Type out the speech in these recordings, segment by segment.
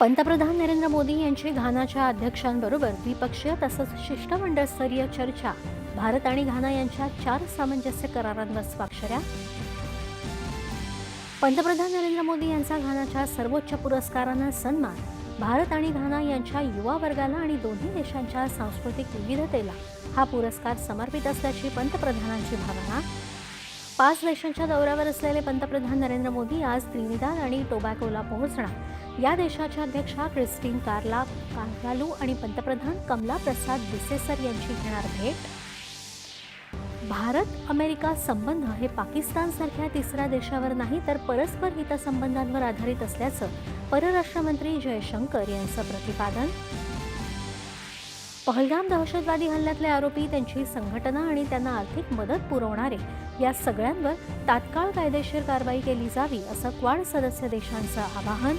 पंतप्रधान नरेंद्र मोदी यांची घानाच्या अध्यक्षांबरोबर द्विपक्षीय तसंच शिष्टमंडळस्तरीय चर्चा. भारत आणि घाना यांच्या चार सामंजस्य करारांवर स्वाक्षऱ्या. पंतप्रधान नरेंद्र मोदी यांचा घानाच्या सर्वोच्च पुरस्कारानं सन्मान. भारत आणि घाना यांच्या युवा वर्गाला आणि दोन्ही देशांच्या सांस्कृतिक विविधतेला हा पुरस्कार समर्पित असल्याची पंतप्रधानांची भावना. पाच देशांच्या दौऱ्यावर असलेले पंतप्रधान नरेंद्र मोदी आज त्रिनिदाद आणि टोबॅकोला पोहोचणार. या देशाच्या अध्यक्षा क्रिस्टीन कार्ला कांगालू आणि पंतप्रधान कमला प्रसाद बिसेसर यांची घेणार भेट. भारत अमेरिका संबंध हे पाकिस्तानसारख्या तिसऱ्या देशावर नाही तर परस्पर हितसंबंधांवर आधारित असल्याचं परराष्ट्र मंत्री जयशंकर यांचं प्रतिपादन. पहलगाम दहशतवादी हल्ल्यातले आरोपी त्यांची संघटना आणि त्यांना आर्थिक मदत पुरवणारे या सगळ्यांवर तात्काळ कायदेशीर कारवाई केली जावी असं क्वाड सदस्य देशांचं आवाहन.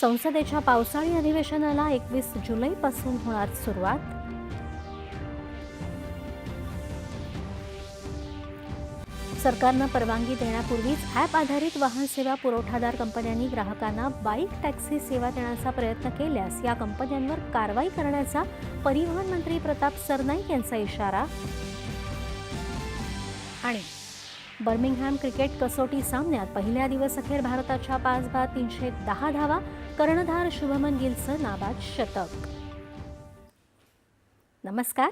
संसदेच्या पावसाळी अधिवेशनाला एकवीस जुलैपासून होणार सुरुवात. सरकारनं परवानगी देण्यापूर्वीच ॲप आधारित वाहन सेवा पुरवठादार कंपन्यांनी ग्राहकांना बाईक टॅक्सी सेवा देण्याचा प्रयत्न केल्यास या कंपन्यांवर कारवाई करण्याचा परिवहन मंत्री प्रताप सरनाईक यांचा इशारा. आणि बर्मिंगहॅम क्रिकेट कसोटी सामन्यात पहिल्या दिवस अखेर भारताच्या पाच बाद तीनशे दहा धावा कर्णधार शुभमन गिलचं नाबाद शतक. नमस्कार.